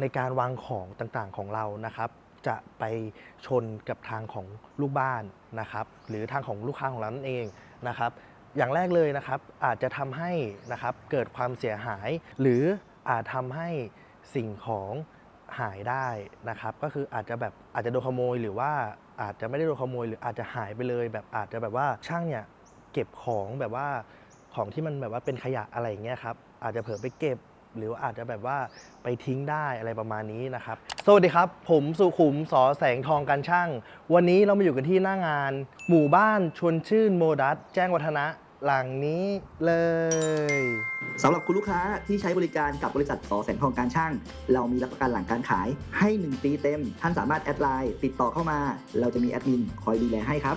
ในการวางของต่างๆของเรานะครับ จะไปชนกับทางของลูกบ้านนะครับหรือทางของลูกค้าของเรานั่นเองนะครับ อย่างแรกเลยนะครับอาจจะทำให้นะครับเกิดความเสียหาย หรืออาจทำให้สิ่งของหายได้นะครับ ก็คืออาจจะแบบอาจจะโดนขโมยหรือว่าอาจจะไม่ได้โดนขโมย หรืออาจจะหายไปเลย แบบอาจจะแบบว่าช่างเนี่ยเก็บของแบบว่าของที่มันแบบว่าเป็นขยะอะไรอย่างเงี้ยครับอาจจะเผลอไปเก็บ หรืออาจจะแบบว่าไปทิ้งได้อะไรประมาณนี้นะครับ สวัสดีครับ ผมสุขุมสอแสงทองการช่าง วันนี้เรามาอยู่กันที่หน้างาน หมู่บ้านชวนชื่นโมดัสแจ้งวัฒนะหลังนี้เลยสำหรับคุณลูกค้าที่ใช้บริการกับบริษัทสอแสงทองการช่าง เรามีรับประกันหลังการขายให้ 1 ปีเต็ม ท่านสามารถแอดไลน์ติดต่อเข้ามา เราจะมีแอดมินคอยดูแลให้ครับ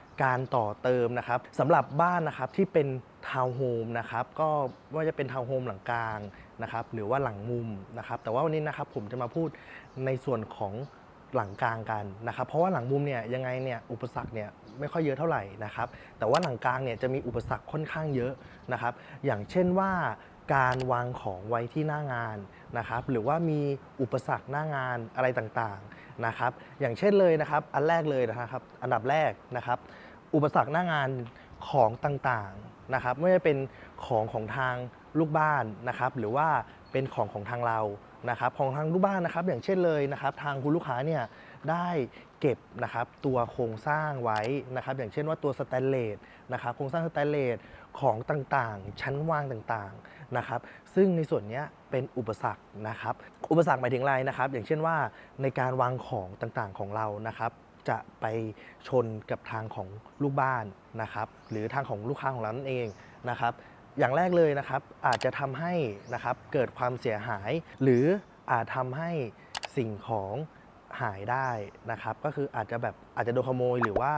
การต่อเติมนะครับสำหรับบ้านนะครับที่เป็นทาวน์โฮมนะครับก็ว่าจะเป็นทาวน์โฮมหลังกลางนะครับหรือว่าหลังมุมนะครับแต่ว่าวันนี้นะครับผมจะมาพูดในส่วนของหลังกลางกันนะครับเพราะว่าหลังมุมเนี่ยยังไงเนี่ยอุปสรรคเนี่ยไม่ค่อยเยอะเท่าไหร่นะครับแต่ว่าหลังกลางเนี่ยจะมีอุปสรรคค่อนข้างเยอะนะครับอย่างเช่นว่าการวางของไว้ที่หน้างานนะครับหรือว่ามีอุปสรรคหน้างานอะไรต่างๆนะครับอย่างเช่นเลยนะครับอันแรกเลยนะครับอันดับแรกนะครับ อุปสรรคหน้างานของต่างๆนะครับไม่ว่าจะเป็นของของทางลูกบ้านนะครับหรือว่าเป็นของของทางเรานะครับของทางลูกบ้านนะครับ อย่างเช่นเลยนะครับทางคุณลูกค้าเนี่ยได้เก็บนะครับตัวโครงสร้างไว้นะครับอย่างเช่นว่าตัวสแตนเลสนะครับโครงสร้างสแตนเลสของต่างๆ ชั้นวางต่างๆนะครับซึ่งในส่วนนี้เป็นอุปสรรคนะครับอุปสรรคหมายถึงอะไรนะครับ อย่างเช่นว่าในการวางของต่างๆของเรานะครับ จะไปชนกับทางของลูกบ้านนะครับ หรือทางของลูกค้าของเรานั่นเองนะครับ อย่างแรกเลยนะครับอาจจะทำให้นะครับเกิดความเสียหาย หรืออาจทำให้สิ่งของหายได้นะครับ ก็คืออาจจะแบบอาจจะโดนขโมยหรือว่า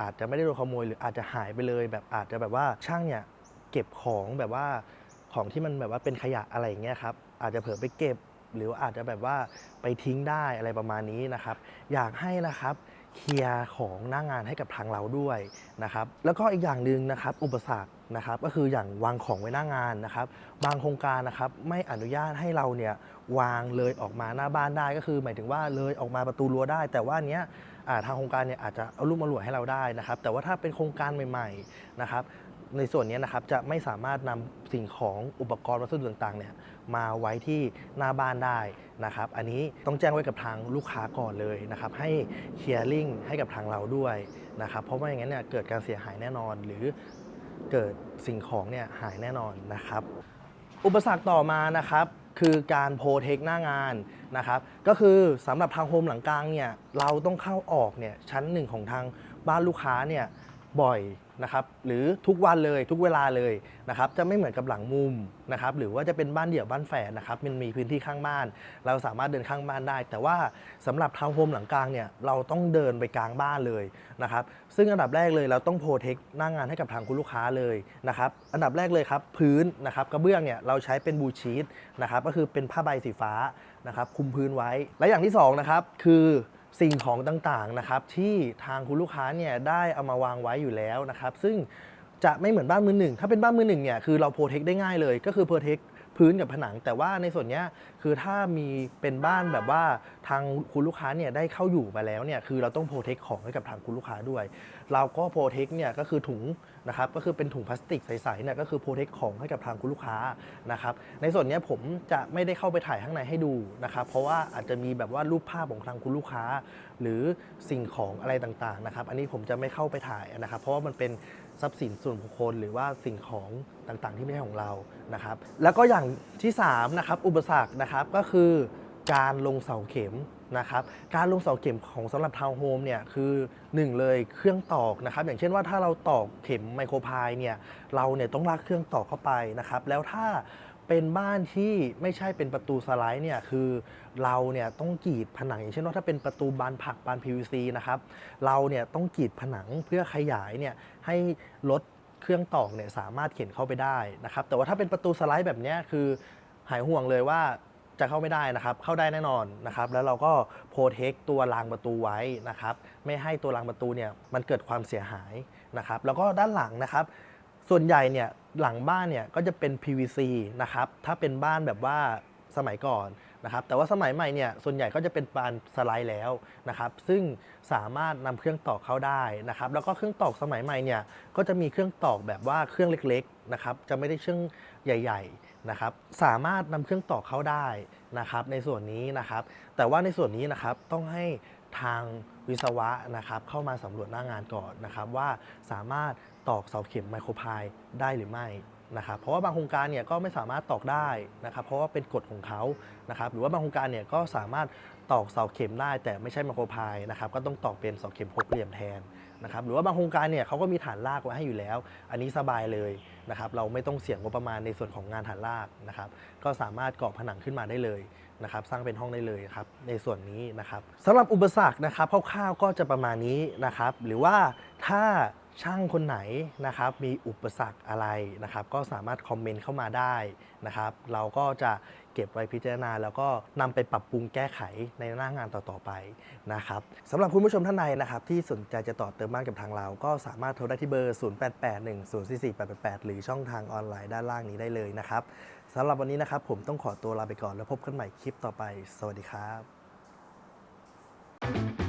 อาจจะไม่ได้โดนขโมย หรืออาจจะหายไปเลย แบบอาจจะแบบว่าช่างเนี่ยเก็บของแบบว่าของที่มันแบบว่าเป็นขยะอะไรอย่างเงี้ยครับอาจจะเผลอไปเก็บ หรืออาจจะแบบว่าไปทิ้งได้อะไรประมาณนี้นะครับ อยากให้นะครับ เคลียร์ของหน้างงานให้กับทางเราด้วยนะครับแล้วก็อีกอย่างหนึ่งนะครับอุปสรรคนะครับก็คืออย่างวางของไว้หน้างานนะครับ บางโครงการนะครับไม่อนุญาตให้เราเนี่ยวางเลยออกมาหน้าบ้านได้ก็คือ หมายถึงว่าเลยออกมาประตูรั้วได้ แต่ว่านเนี้ยทางโครงการเนี่ยอาจจะเอารูปมาหลวดให้เราได้นะครับ แต่ว่าถ้าเป็นโครงการใหม่ๆนะครับ ในส่วนนี้นะครับจะไม่สามารถนำสิ่งของอุปกรณ์วัสดุต่างๆเนี่ยมาไว้ที่หน้าบ้านได้นะครับ อันนี้ต้องแจ้งไว้กับทางลูกค้าก่อนเลยนะครับ ให้เคลียร์ลิงให้กับทางเราด้วยนะครับ เพราะไม่อย่างนั้นเนี่ยเกิดการเสียหายแน่นอน หรือเกิดสิ่งของเนี่ยหายแน่นอนนะครับ อุปสรรคต่อมานะครับคือการโพเทคหน้างานนะครับก็คือสำหรับทางโฮมหลังกลางเนี่ยเราต้องเข้าออกเนี่ยชั้นหนึ่งของทางบ้านลูกค้าเนี่ยบ่อย นะครับหรือทุกวันเลยทุกเวลาเลยนะครับจะไม่เหมือนกับหลังมุมนะครับหรือว่าจะเป็นบ้านเดี่ยวบ้านแฝดนะครับมันมีพื้นที่ข้างบ้าน เราสามารถเดินข้างบ้านได้ แต่ว่าสำหรับทาวน์โฮมหลังกลางเนี่ยเราต้องเดินไปกลางบ้านเลยนะครับซึ่งอันดับแรกเลยเราต้องโปรเทคหน้างานให้กับทางคุณลูกค้าเลยนะครับอันดับแรกเลยครับพื้นนะครับกระเบื้องเนี่ยเราใช้เป็นบูชีตนะครับก็คือเป็นผ้าใบสีฟ้านะครับคุมพื้นไว้และอย่างที่สองนะครับคือ สิ่งของต่างๆนะครับที่ทางคุณลูกค้าเนี่ยได้เอามาวางไว้อยู่แล้วนะครับซึ่งจะไม่เหมือนบ้านมือหนึ่งถ้าเป็นบ้านมือหนึ่งเนี่ยคือเราโปรเทคได้ง่ายเลย ก็คือโปรเทค พื้นกับผนัง แต่ว่าในส่วนนี้คือถ้ามีเป็นบ้านแบบว่าทางคุณลูกค้าเนี่ยได้เข้าอยู่มาแล้วเนี่ยคือเราต้องโปรเทคของให้กับทางคุณลูกค้าด้วย เราก็โปรเทคเนี่ยก็คือถุงนะครับก็คือเป็นถุงพลาสติกใสๆเนี่ยก็คือโปรเทคของให้กับทางคุณลูกค้านะครับในส่วนนี้ผมจะไม่ได้เข้าไปถ่ายข้างในให้ดูนะครับเพราะว่าอาจจะมีแบบว่ารูปภาพของทางคุณลูกค้า หรือสิ่งของอะไรต่างๆนะครับอันนี้ผมจะไม่เข้าไปถ่ายนะครับเพราะว่ามันเป็น ทรัพย์สินส่วนบุคคล หรือว่าสิ่งของต่างๆ ที่ไม่ใช่ของเรานะครับ แล้วก็อย่างที่3นะครับอุปสรรคนะครับก็คือการลงเสาเข็มนะครับการลงเสาเข็มของสำหรับทาวน์โฮมเนี่ยคือหนึ่งเลยเครื่องตอกนะครับ อย่างเช่นว่าถ้าเราตอกเข็มไมโครพายเนี่ยเราเนี่ยต้องลากเครื่องตอกเข้าไปนะครับ แล้วถ้า เป็นบ้านที่ไม่ใช่เป็นประตูสไลด์เนี่ยคือเราเนี่ยต้องกรีดผนังอย่างเช่นว่าถ้าเป็นประตูบานผักบาน PVC นะครับเราเนี่ยต้องกรีดผนังเพื่อขยายเนี่ยให้รถเครื่องตอกเนี่ยสามารถเข็นเข้าไปได้นะครับแต่ว่าถ้าเป็นประตูสไลด์แบบเนี้ยคือหายห่วงเลยว่าจะเข้าไม่ได้นะครับ เข้าได้แน่นอนนะครับ แล้วเราก็โปรเทคตัวรางประตูไว้นะครับ ไม่ให้ตัวรางประตูเนี่ยมันเกิดความเสียหายนะครับ แล้วก็ด้านหลังนะครับ ส่วนใหญ่เนี่ยหลังบ้านเนี่ยก็จะเป็น PVC นะครับถ้าเป็นบ้านแบบว่าสมัยก่อนนะครับแต่ว่าสมัยใหม่เนี่ยส่วนใหญ่ก็จะเป็นบานสไลด์แล้วนะครับซึ่งสามารถนำเครื่องตอกเข้าได้นะครับแล้วก็เครื่องตอกสมัยใหม่เนี่ยก็จะมีเครื่องตอกแบบว่าเครื่องเล็กๆนะครับจะไม่ได้เครื่องใหญ่ ๆนะครับ สามารถนำเครื่องตอกเข้าได้นะครับในส่วนนี้นะครับ แต่ว่าในส่วนนี้นะครับต้องให้ ทางวิศวะนะครับเข้ามาสำรวจหน้างานก่อนนะครับ ว่าสามารถตอกเสาเข็มไมโครพายได้หรือไม่นะครับเพราะว่าบางโครงการเนี่ยก็ไม่สามารถตอกได้นะครับ เพราะว่าเป็นกฎของเขานะครับหรือว่าบางโครงการเนี่ยก็สามารถตอกเสาเข็มได้ แต่ไม่ใช่ไมโครพายนะครับก็ต้องตอกเป็นเสาเข็มหกเหลี่ยมแทนนะครับหรือว่าบางโครงการเนี่ยเขาก็มีฐานรากไว้ให้อยู่แล้ว อันนี้สบายเลยนะครับเราไม่ต้องเสี่ยงงบประมาณในส่วนของงานฐานรากนะครับก็สามารถก่อผนังขึ้นมาได้เลย นะครับสร้างเป็นห้องได้เลยครับในส่วนนี้นะครับสำหรับอุปสรรคนะครับคร่าวๆก็จะประมาณนี้นะครับ หรือว่าถ้าช่างคนไหนนะครับมีอุปสรรคอะไรนะครับ ก็สามารถคอมเมนต์เข้ามาได้นะครับ เราก็จะเก็บไว้พิจารณา แล้วก็นำไปปรับปรุงแก้ไขในหน้างานต่อๆไปนะครับสำหรับคุณผู้ชมท่านใดนะครับ ที่สนใจจะต่อเติมบ้านกับทางเรา ก็สามารถโทรได้ที่เบอร์ 0881044888 หรือช่องทางออนไลน์ด้านล่างนี้ได้เลยนะครับ สำหรับวันนี้นะครับ ผมต้องขอตัวลาไปก่อนแล้วพบกันใหม่คลิปต่อไป สวัสดีครับ